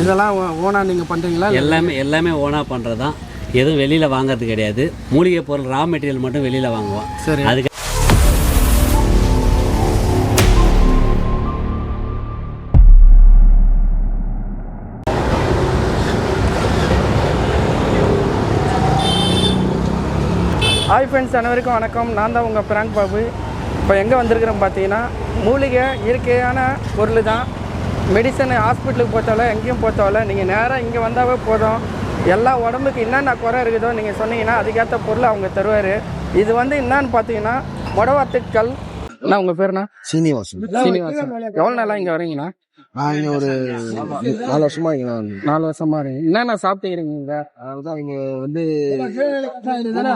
இதெல்லாம் ஓனா நீங்க பண்றீங்களா? இல்ல- எல்லாமே எல்லாமே ஓனாக பண்ணுறது தான் எதுவும் வெளியில் வாங்குறது கிடையாது. மூலிகை பொருள் ரா மெட்டீரியல் மட்டும் வெளியில் வாங்குவோம். சரி. அதுக்கு ஹாய் ஃப்ரெண்ட்ஸ் அனைவருக்கும் வணக்கம். நான் தான் உங்கள் பிராங்க் பாபு. இப்போ எங்கே வந்திருக்கிறோம் பார்த்தீங்கன்னா மூலிகை இயற்கையான பொருள் தான். மெடிசன் ஹாஸ்பிட்டலுக்கு போத்தால எங்கேயும் போத்தால நீங்கள் நேராக இங்கே வந்தாவே போதும். எல்லா உடம்புக்கு என்னென்ன குறை இருக்குதோ நீங்கள் சொன்னீங்கன்னா அதுக்கேற்ற பொருள் அவங்க தருவார். இது வந்து என்னன்னு பார்த்தீங்கன்னா மொடவாத்துக்கல் என்ன உங்கள் பேருண்ணா சீனிவாசன். சீனிவாசன். எவ்வளோ நாளாக இங்கே வரீங்கண்ணா? நான் இங்க ஒரு நாலு வருஷமா இங்க நான் நாலு வருஷமா இருக்கீங்க என்னென்ன சாப்பிட்டுக்கிறீங்க இங்க? அதுதான் இங்க வந்து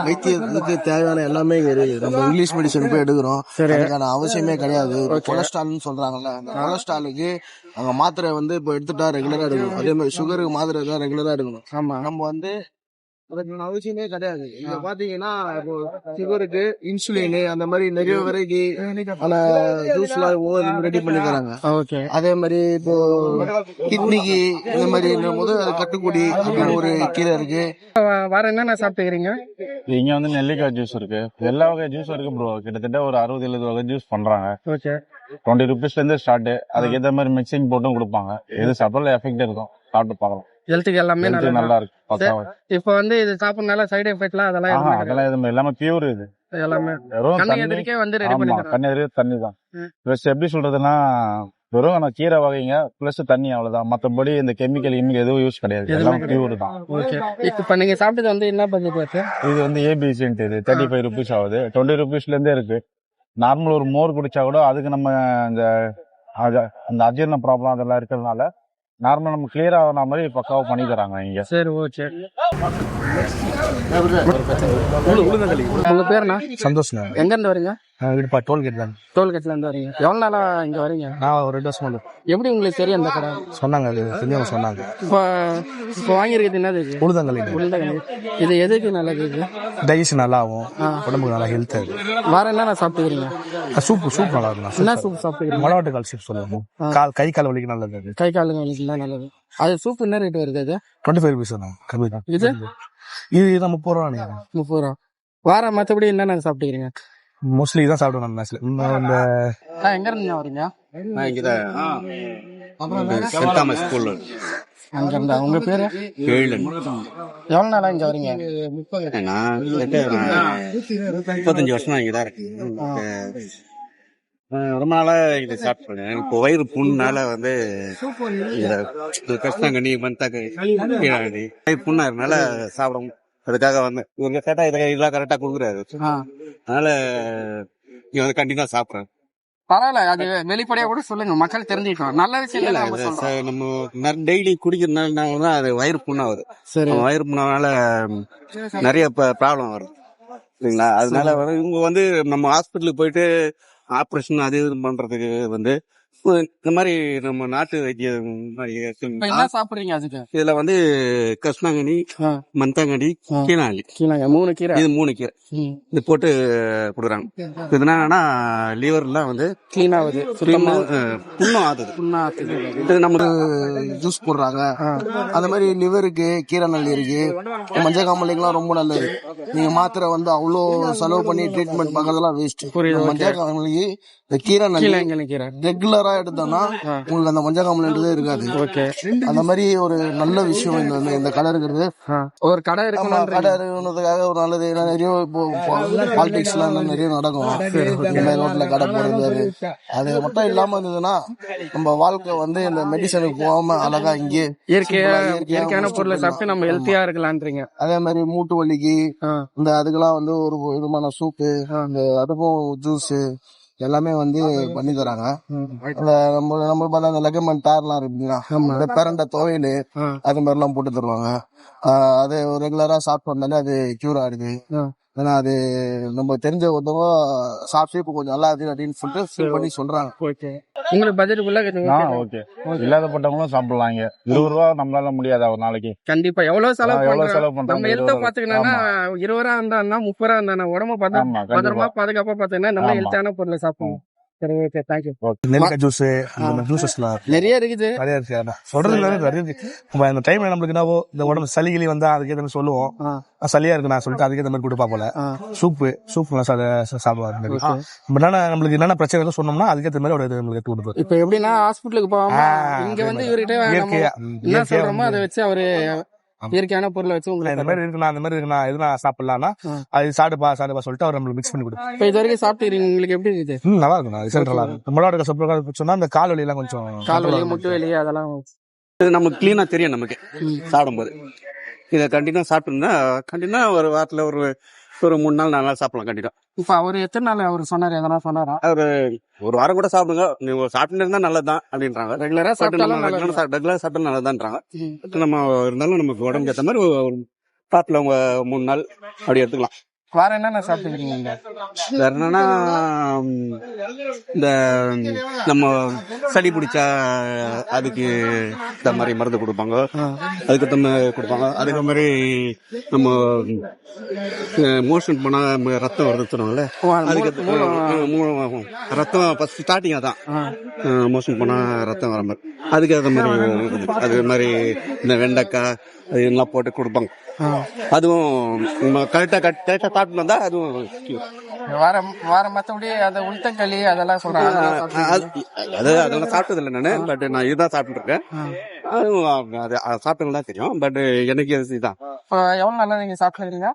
வைத்தியத்துக்கு தேவையான எல்லாமே இங்க இருக்கு. நம்ம இங்கிலீஷ் மெடிசன் போய் எடுக்கிறோம். அதுக்கான அவசியமே கிடையாது. கொலஸ்ட்ரால்னு சொல்றாங்கல்ல அந்த கொலஸ்ட்ராலுக்கு அங்க மாத்திரை வந்து இப்போ எடுத்துட்டா ரெகுலரா எடுக்கணும். அதே மாதிரி சுகருக்கு மாத்திரை தான் ரெகுலரா எடுக்கணும். ஆமாம் நம்ம வந்து அதுக்கான அவசியமே கிடையாது இங்க பாத்தீங்கன்னா இப்போ சுகருக்கு இன்சுலின் அந்த மாதிரி நிறைய வெரைட்டி ஆன ஜூஸ்லாம் ரெடி பண்ணி தராங்க ஓகே. அதே மாதிரி இப்போ கிட்னிக்கு இந்த மாதிரி போது அது கட்டுக்குடி அப்படின்னு ஒரு கீரை இருக்கு. வேறு என்னென்ன சாப்பிட்டுக்கிறீங்க? இங்க வந்து நெல்லிக்காய் ஜூஸ் இருக்கு. எல்லா வகை ஜூஸ் இருக்கு ப்ரோ கிட்டத்தட்ட ஒரு அறுபது எழுபது வகை ஜூஸ் பண்றாங்க. ஓகே. டுவெண்ட்டி ருபீஸ்ல இருந்து ஸ்டார்ட் அதுக்கு ஏத்த மாதிரி மிக்சிங் போட்டும் கொடுப்பாங்க. எது சாப்பிட்டாலும் எஃபெக்ட் இருக்கும். சாப்பிட்டு பார்க்கலாம். ஹெல்த்துக்கு எல்லாமே நல்லா இருக்கு இப்போ வந்து இது சாப்பிட்றதுனால சைடு எஃபெக்ட்லாம் அதெல்லாம். அதெல்லாம் எதுவுமே எல்லாமே பியூர் இது. எல்லாமே. வெறும் கண்ணு தண்ணி. எதிர்க்கே வந்து ரெடி பண்ணி தராங்க தண்ணி தான். ப்ளஸ் எப்படி சொல்றதுன்னா வெறும் ஆனா கீரை வகைங்க பிளஸ் தண்ணி அவ்வளவுதான். மத்தபடி இந்த கெமிக்கல் கிமிக்கல் எதுவும் யூஸ் கிடையாது. எல்லாம். பியூர் தான். ஓகே. இப்போ நீங்க சாப்பிட்டது வந்து என்ன பட்ஜெட் வருது இது வந்து ஏபிசின்ட்டு இது. தேர்ட்டி ஃபைவ் ருபீஸ் ஆகுது. டுவெண்ட்டி ருபீஸ்ல இருந்தே இருக்கு. நார்மல் ஒரு மோர் குடிச்சா கூட அதுக்கு நம்ம அந்த அது- அந்த அஜீரண ப்ராப்ளம் அதெல்லாம் இருக்கிறதுனால நார்மல் நம்ம கிளியர் ஆகிற மாதிரி பக்காவாக பண்ணி தராங்க இங்கே. சரி ஓகே உங்க பேருண்ணா? சந்தோஷம் எங்க இருந்து வரீங்க? வீடுப்பா டோல்கேட் தான். டோல்கேட்ல இருந்து வரீங்க. எவ்வளவு நாளா இங்க வரீங்க? நான் ஒரு ரெண்டு வருஷம் எப்படி உங்களுக்கு தெரியும் அந்த கடை? சொன்னாங்க அது தெரிஞ்சவங்க சொன்னாங்க. இப்போ இப்போ வாங்கியிருக்கிறது என்னது உளுதங்களி உருளைக்கிழங்கு. இது. எதுக்கு நல்லது இது? டைஜஷன் நல்லா ஆகும் உடம்புக்கு நல்லா ஹெல்த் வேற என்னென்ன சாப்பிட்டுக்கிறீங்க? சூப் சூப் நல்லா இருக்கும் என்ன சூப் சாப்பிட்டுக்கிறீங்க? மலவாட்டு கால் சூப் சொல்லுவோம் கால் கை கால் வலிக்கு நல்லது கை காலுங்க வலிக்குலாம் நல்லது. அது சூப் என்ன ரேட் வருது அது? டுவெண்ட்டி ஃபைவ் ருபீஸ் இது? இது இது நம்ம போறோம் முப்பது ரூபா வேற மற்றபடி என்னென்ன சாப்பிட்டுக்கிறீங்க? மோஸ்ட்லி இதான் சாப்பிடுவோம் நம்ம மேட்ச்ல இந்த நான் எங்க இருந்து வரீங்க நான் இங்கதான். சென்ட் தாமஸ் ஸ்கூல்ல அங்க இருந்தா உங்க பேரு? கேளன் எவ்வளவு நாளா இங்க வரீங்க நான் முப்பத்தஞ்சு வருஷமா இங்கதான் இருக்கேன். ரொம்ப நாளா இது சாப்பிட்டேன் இப்போ வயிறு புண்ணால வந்து இத இது கஷ்டங்கண்ணி மந்தாக்கு வயிறு புண்ணா இருக்கனால சாப்பிடும் அதுக்காக வந்து இவங்க கேட்டா இதை இதெல்லாம் கரெக்டா கொடுக்குறாரு. அதனால இங்க வந்து கண்டிப்பா சாப்பிடுறேன். பரவாயில்ல அது வெளிப்படையா கூட சொல்லுங்க. மக்கள் தெரிஞ்சுக்கிட்டோம். நல்ல விஷயம் இல்ல நம்ம டெய்லி குடிக்கிறதுனால அது வயிறு புண்ணாகுது. சரி. நம்ம வயிறு புண்ணானால நிறைய ப்ராப்ளம் வரும். சரிங்களா? அதனால வந்து இவங்க வந்து நம்ம ஹாஸ்பிட்டலுக்கு போயிட்டு ஆப்ரேஷன் அது இது பண்ணுறதுக்கு வந்து இந்த மாதிரி நம்ம நாட்டு வைத்தியம் மாதிரி சாப்பிடுறீங்க அதுக்கு? இதுல வந்து கஷ்ணாங்கனி ஆ. மந்தாங்கனி. கீழாங்கி கீழே மூணு கீரை? இது மூணு கீரை. இது போட்டு கொடுக்குறாங்க. இது என்னன்னா லிவர்லாம் வந்து clean ஆகுது புண்ணும் ஆகுது புண்ணா ஆகுது. இது நம்ம ஜூஸ் போடுறாங்க. அந்த மாதிரி லிவருக்கு கீரை நல்லி இருக்கு. மஞ்சள் காமலைக்கெல்லாம் ரொம்ப நல்லது. நீங்க மாத்திரை வந்து அவ்வளோ செலவு பண்ணி ட்ரீட்மெண்ட் பார்க்கறதெல்லாம் வேஸ்ட் மஞ்சள் காமலைக்கு இந்த கீரை. நல்லி ரெகுலரா எடுத்தோம்னா உங்களுக்கு அந்த மஞ்சள் காமலைன்றதே இருக்காது. ஓகே. அந்த மாதிரி ஒரு நல்ல விஷயம் இந்த வந்து இந்த கடை இருக்கிறது ஒரு கடை இருக்கணும் கடை இருக்கணுன்றதுக்காக ஒரு நல்லது ஏன்னா நிறைய இப்போ பாலிடிக்ஸ்லாம் நிறைய நடக்கும். இந்த மாதிரி ரோட்ல கடை போடுறது அது மட்டும் இல்லாம இருந்ததுன்னா நம்ம வாழ்க்கை வந்து இந்த மெடிசனுக்கு போகாம அழகா இங்கே இயற்கையான பொருளை சாப்பிட்டு நம்ம. ஹெல்த்தியா இருக்கலான்றீங்க அதே மாதிரி மூட்டு வலிக்கு. இந்த அதுக்கெல்லாம் வந்து ஒரு விதமான சூப்பு இந்த அதுக்கும் ஜூஸ் எல்லாமே வந்து பண்ணி தராங்க. நம்ம நம்ம பார்த்தா அந்த லெகமன் பேர்லாம் இருக்குங்களா பேரண்ட துவையல். அது மாதிரிலாம் போட்டு தருவாங்க. அது ரெகுலரா சாப்பிட்டு வந்தாலே அது கியூர் ஆயிடுது. ஏன்னா அது நம்ம தெரிஞ்ச ஒருத்தவங்க சாப்பிட்டு இப்போ கொஞ்சம் நல்லா இருக்கு அப்படின்னு சொல்லிட்டு ஃபீல் பண்ணி சொல்றாங்க. ஓகே உங்களுக்கு பட்ஜெட்டுக்குள்ள ஓகே இல்லாதப்பட்டவங்களும் சாப்பிடலாம் இங்க இருபது ரூபா நம்மளால முடியாதா ஒரு நாளைக்கு? கண்டிப்பா. எவ்வளவு செலவு எவ்வளவு பண்றோம்? செலவு பண்றோம்? நம்ம ஹெல்த்த பாத்துக்கணும்னா இருபது ரூபா இருந்தா முப்பது ரூபா இருந்தா உடம்ப பார்த்தா பத்திரமா பாதுகாப்பா பாத்தீங்கன்னா நம்ம. ஹெல்த்தான பொருளை தேங்க்யூ நெல்லிக்காய் ஜூஸ் நிறைய இருக்குது. நிறைய இருக்கு சொல்றது நிறைய இருக்கு அந்த டைம்ல நம்மளுக்கு என்னவோ இந்த உடம்பு சளி கிளி வந்தா அதுக்கேற்ற மாதிரி சொல்லுவோம். சளியா இருக்கு நான் சொல்லிட்டு அதுக்கேற்ற மாதிரி கொடுப்பா போல. சூப்பு சூப்லாம் சாப்பிடுவாங்க என்னன்னா நம்மளுக்கு என்னென்ன பிரச்சனை சொன்னோம்னா அதுக்கேற்ற மாதிரி ஒரு இது நம்மளுக்கு கொடுப்பாரு இப்போ எப்படின்னா ஹாஸ்பிட்டலுக்கு போகாம இங்க வந்து. இவர்கிட்ட என்ன சொல்றோமோ அதை வச்சு அவரு இயற்கையான பொருளை வச்சு இந்த உங்களுக்கு மாதிரி இருக்குண்ணா அந்த மாதிரி இருக்குண்ணா எதுனா சாப்பிடலாம்னா ஆ. அது சாப்பிடுப்பா சாப்பிடுப்பா சொல்லிட்டு அவர் நம்மளுக்கு மிக்ஸ் பண்ணி கொடுப்பாரு இப்போ இது வரைக்கும் சாப்பிட்டுக்கிறீங்க உங்களுக்கு எப்படி இருக்குது ம் நல்லா இருக்கும். ரிசல்ட் நல்லா இருக்கும் நம்மளோட இருக்க சொன்னா அந்த கால் வலி எல்லாம் கொஞ்சம் கால் வலி முட்டு வலி அதெல்லாம் இது நமக்கு கிளீனா தெரியும் நமக்கு. சாப்பிடும்போது. இதை கண்டினியூ சாப்பிட்டுருந்தா கண்டினியூ ஒரு வாரத்துல ஒரு ஒரு மூணு நாள் நாலு நாள் சாப்பிடலாம் கண்டிப்பா. இப்போ அவர் எத்தனை நாள் அவர் சொன்னாரு? எதனா சொன்னாரா? ஒரு ஒரு வாரம் கூட சாப்பிடுங்க. நீங்க சாப்பிட்டு இருந்தா நல்லதுதான் அப்படின்றாங்க. ரெகுலரா சாப்பிட்டாலும். ரெகுலர் சாப்பிட்டா நல்லதான்றாங்க. நம்ம இருந்தாலும் நமக்கு உடம்புக்கு ஏற்ற மாதிரி ஒரு- பாத்துல உங்க மூணு நாள் அப்படி எடுத்துக்கலாம். வேற என்னென்ன சாப்பிட்டுக்கிறீங்க வேற என்னன்னா இந்த நம்ம சளி பிடிச்சா அதுக்கு இந்த மாதிரி மருந்து கொடுப்பாங்க. அதுக்கு தம்ம கொடுப்பாங்க. அதுக்கு மாதிரி நம்ம மோஷன் போனா ம- ரத்தம் வருது சொன்னாங்கல்ல அதுக்கு ரத்தம் ஃபர்ஸ்ட் ஸ்டார்டிங் அதான். ஆ. மோஷன் போனா ரத்தம் வர மாதிரி. அதுக்கு அது மாதிரி. அது மாதிரி இந்த வெண்டைக்காய் அது எல்லாம் போட்டு கொடுப்பாங்க. அதுவும் கரெக்டா கரெக்டா சாப்பிட்டு வந்தா அதுவும். வேற வேற மத்தபடி அந்த உளுத்தங்களி அதெல்லாம் சொல்றாங்க? அது அது அதெல்லாம் சாப்பிட்டது இல்லை நானு பட் நான் இதுதான் சாப்பிட்டு இருக்கேன் அதுவும் அது சாப்பிட்டவங்க தான் தெரியும் பட் எனக்கு இது இதுதான். இப்போ எவ்வளவு நாளா நீங்க சாப்பிட்டுக்கிறீங்க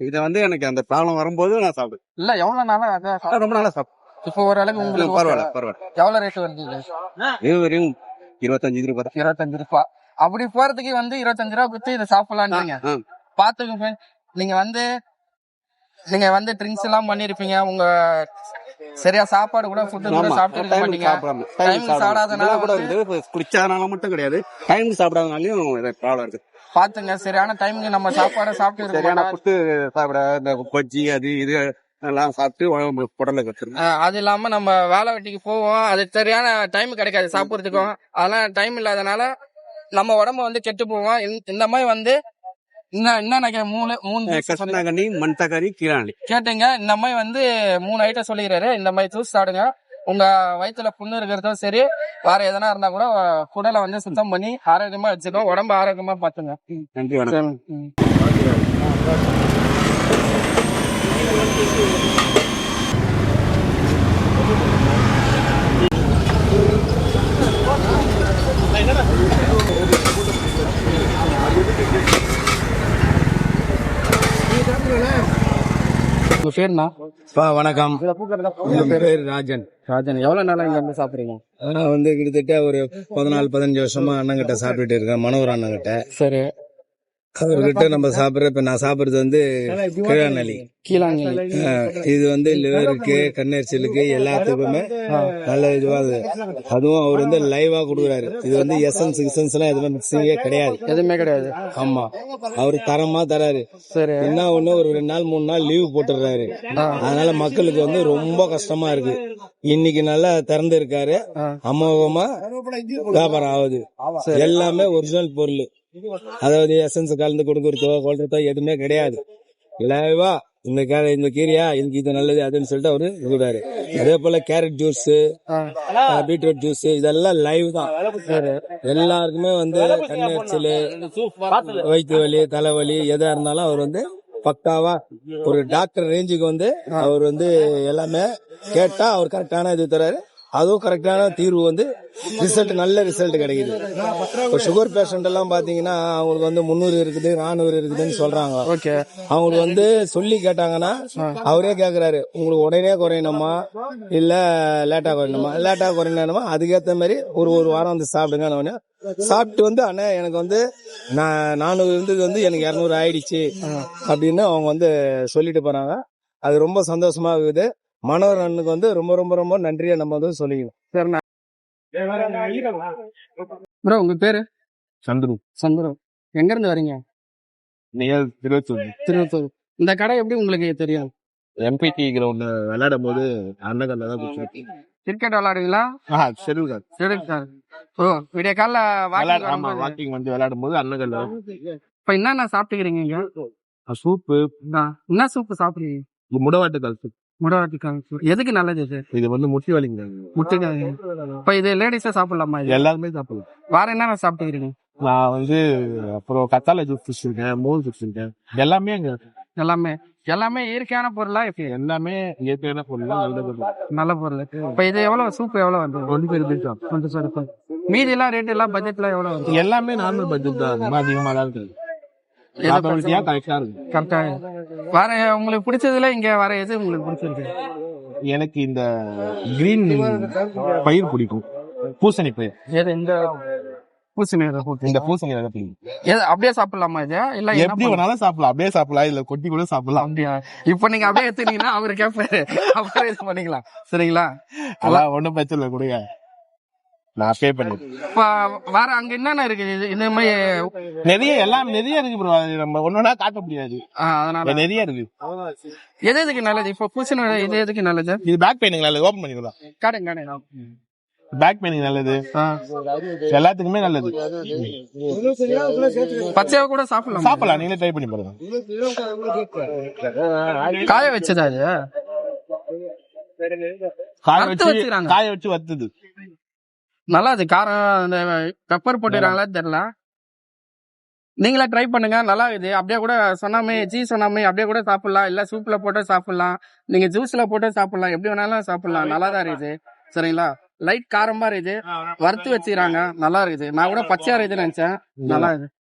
இதை வந்து எனக்கு அந்த ப்ராப்ளம் வரும்போது நான் சாப்பிடுவேன். இல்ல எவ்வளவு நாளா அதான் ரொம்ப நாளா சாப்பிட்டேன் இப்போ ஓரளவுக்கு உங்களுக்கு பரவாயில்ல பரவாயில்ல. எவ்வளவு ரேட் வருது இது? வரையும் இருபத்தஞ்சு ரூபாய் இருபத்தஞ்சு ரூபாய் அப்படி போறதுக்கு வந்து இருபத்தஞ்சு ரூபா கொடுத்து இதை சாப்பிடலான்றீங்க friend. நீங்க வந்து நீங்க வந்து ட்ரிங்க்ஸ் எல்லாம் பண்ணிருப்பீங்க. உங்க சரியா சாப்பாடு கூட ஃபுட்டு கூட சாப்பிட்டு மாட்டீங்க. டைம் சாப்பிடாதனால கூட வந்து- இருக்குது குடிச்சாதனால மட்டும் கிடையாது. டைம் சாப்பிடாதனாலையும் இது ப்ராப்ளம் இருக்கு. பாத்துங்க சரியான டைமுக்கு நம்ம சாப்பாடை சாப்பிட்டு சரியான மாட்டோம். புட்டு சாப்பிட இந்த கொஜ்ஜி அது இது எல்லாம் சாப்பிட்டு ஆஹ் அது இல்லாம நம்ம வேலை வெட்டிக்கு போவோம். அது சரியான டைம் கிடைக்காது. சாப்பிடுறதுக்கும். அதெல்லாம் டைம் இல்லாதனால நம்ம உடம்ப வந்து கெட்டு போவோம் இந்த- மாதிரி வந்து இன்னும் என்ன நினைக்கிறேன் மூணு மூணு juice சொன்னீங்க. கஷ்டகண்ணி மண்தக்காரி கீராணி. கேட்டுங்க இந்த மாதிரி வந்து மூணு ஐட்டம் சொல்லிக்கிறாரு. இந்த மாதிரி ஜூஸ் சாப்பிடுங்க. உங்க வயித்துல புண்ணு இருக்கிறதும் சரி வேற எதனா இருந்தா கூட குடலை வந்து சுத்தம் பண்ணி ஆரோக்கியமா வச்சுக்கோ. உடம்பு ஆரோக்கியமா பாத்துங்க நன்றி வணக்கம். சரி. ம். உங்க பேருண்ணா வணக்கம். என் பேர் ராஜன். ராஜன் எவ்வளவு நாளா இங்க வந்து சாப்பிடுறீங்க? நான் வந்து கிட்டத்தட்ட ஒரு பதினாலு பதினஞ்சு வருஷமா அண்ணங்கிட்ட சாப்பிட்டுட்டு இருக்கேன் மனோகர் அண்ணங்கிட்ட சரி. அவர்கிட்ட நம்ம சாப்பிடுற இப்ப நான் சாப்பிடுறது வந்து கிழநலி கீழாங்கி இது வந்து லிவருக்கு கண்ணெரிச்சலுக்கு எல்லாத்துக்குமே நல்ல இதுவா அது. அதுவும் அவர் வந்து லைவா கொடுக்குறாரு. இது வந்து எசன்ஸ் கிசன்ஸ் எல்லாம் எதுவுமே மிக்சிங்கே கிடையாது. எதுவுமே கிடையாது. ஆமா. அவரு தரமா தராரு. என்ன ஒண்ணு ஒரு ரெண்டு நாள் மூணு நாள் லீவ் போட்டுடுறாரு. அதனால மக்களுக்கு வந்து ரொம்ப கஷ்டமா இருக்கு. இன்னைக்கு நல்லா திறந்து இருக்காரு அமோகமா வியாபாரம் ஆகுது. எல்லாமே ஒரிஜினல் பொருள். அதாவது எசன்ஸ் கலந்து கொடுக்கறதோ கொள்றதோ எதுவுமே கிடையாது. லைவா இந்த கே இந்த கீரையா இதுக்கு இது நல்லது அதுன்னு சொல்லிட்டு அவரு சொல்றாரு அதே போல கேரட் ஜூஸ் பீட்ரூட் ஜூஸ் இதெல்லாம் லைவ் தான். எல்லாருக்குமே வந்து கண்ணெரிச்சல் வயிற்று வலி தலைவலி எதா இருந்தாலும் அவர் வந்து பக்காவா ஒரு டாக்டர் ரேஞ்சுக்கு வந்து அவர் வந்து எல்லாமே கேட்டா அவர் கரெக்டான இது தராரு. அதுவும் கரெக்டான தீர்வு வந்து ரிசல்ட் நல்ல ரிசல்ட் கிடைக்குது. இப்போ சுகர் பேஷண்ட் எல்லாம் பாத்தீங்கன்னா அவங்களுக்கு வந்து முந்நூறு இருக்குது நானூறு இருக்குதுன்னு சொல்றாங்க. ஓகே. அவங்களுக்கு வந்து சொல்லி கேட்டாங்கன்னா அவரே கேக்குறாரு. உங்களுக்கு உடனே குறையணுமா? இல்ல லேட்டா குறையணுமா? லேட்டா குறையணுமா? அதுக்கேத்த மாதிரி ஒரு ஒரு வாரம் வந்து சாப்பிடுங்க. சாப்பிட்டு வந்து அண்ணா எனக்கு வந்து நான் நானூறு இருந்தது வந்து எனக்கு இரநூறு ஆயிடுச்சு. அப்படின்னு அவங்க வந்து சொல்லிட்டு போறாங்க அது ரொம்ப சந்தோஷமா இருக்குது. மனோகர் அண்ணனுக்கு வந்து ரொம்ப ரொம்ப ரொம்ப நன்றியை நம்ம வந்து சொல்லிக்கணும் சரிண்ணா ப்ரோ உங்க பேரு? சந்துரு. சந்துரு. எங்க இருந்து வரீங்க திருவத்தூர் திருவத்தூர் இந்த கடை எப்படி உங்களுக்கு தெரியும்? எம்பிடி கிரவுண்ட்ல விளையாடும் போது அண்ணகல்ல தான் குடிச்சிருக்கேன் கிரிக்கெட் விளையாடுவீங்களா? ஆஹா ஷெடியூல் கார்டு சரி சார் ஓ விடிய காலைல விளையாட ஆமா வாக்கிங் வாக்கிங் வந்து விளையாடும் போது அண்ணகல்ல இப்ப என்னென்ன சாப்பிட்டுக்கிறீங்க இங்க? சூப்பு. என்ன சூப்பு சாப்பிடுறீங்க முடவாட்டு கல் சூப். முடவாட்டு காங்கூர் எதுக்கு நல்லது இது? இது வந்து முட்டி வலிங்க. முட்டுக்கு இப்போ இது லேடிஸா சாப்பிடலாமா இது? எல்லாருமே சாப்பிடலாம். வேற என்னென்ன சாப்பிட்டுக்கிறீங்க? நான் வந்து அப்புறம் கத்தாழை ஜூஸ் குடிச்சிருக்கேன் மோர் குடிச்சிருக்கேன். எல்லாமே அங்க. எல்லாமே. எல்லாமே இயற்கையான பொருளா எப்படி? எல்லாமே இயற்கையான பொருள் தான் நல்லது நல்ல பொருள். இப்போ இது எவ்வளவு? சூப் எவ்வளவு வந்து? ஒன்று பேர் கொஞ்சம் சொல்லுங்க மீதி எல்லாம் ரேட் எல்லாம் பட்ஜெட்ல எவ்வளவு எல்லாமே நார்மல் பட்ஜெட் தான். அதிகமாக தான் இருக்குது. கரெக்டா உங்களுக்கு பிடிச்சதுல இங்க வேற எது உங்களுக்கு பிடிச்சிருக்கு? எனக்கு இந்த கிரீன் பயிர் பிடிக்கும். பூசணி பயிர். எது இந்த பூசணி. இந்த பூசணி எது அப்படியே சாப்பிடலாமா இது? இல்ல எப்படி வேணாலும் சாப்பிடலாம். அப்படியே சாப்பிடலாம். இல்ல கொட்டி கூட சாப்பிடலாம். அப்படியா? இப்போ நீங்க அப்படியே எடுத்துனீங்கன்னா அவரு கேட்பாரு அப்புறம் இது பண்ணிக்கலாம். சரிங்களா? அதான் ஒன்றும் பிரச்சனை இல்லை கொடுங்க. நான் பே இப்ப வேற அங்க என்னென்ன இருக்கு இது இந்த மாதிரி நிறைய எல்லாம் நிறைய இருக்கு ப்ரோ அது நம்ம ஒன்னொன்னா காட்ட முடியாது. அதனால. நிறைய இருக்கு. எது எதுக்கு நல்லது? இப்போ பூசணி இது எதுக்கு நல்லது? இது பேக் பெயினுக்கு நல்லது. ஓபன் பண்ணிக்கலாம் காட்டுங்க காட்டுங்க பேக் பெயினுக்கு நல்லது. எல்லாத்துக்குமே நல்லது. பச்சையா கூட சாப்பிடலாம்? சாப்பிடலாம். நீங்களே ட்ரை பண்ணி பாருங்க. காய வச்சதா அது காய வச்சு. காய வச்சு வத்துது. நல்லா அது காரம் அந்த பெப்பர் போட்டுறாங்களா தெரியல. நீங்களே ட்ரை பண்ணுங்க. நல்லா இருக்குது. அப்படியே கூட சொன்னாமே ஜீ சொன்னாமே அப்படியே கூட சாப்பிடலாம். இல்ல சூப்ல போட்டு சாப்பிடலாம். நீங்க ஜூஸ்ல போட்டு சாப்பிடலாம். எப்படி வேணாலும் சாப்பிடலாம். நல்லா தான் இருக்குது. சரிங்களா? லைட் காரமா இருக்குது. வறுத்து வச்சுக்கிறாங்க. நல்லா இருக்குது. நான் கூட பச்சையா இருக்குதுன்னு நினைச்சேன். நல்லா இருக்குது.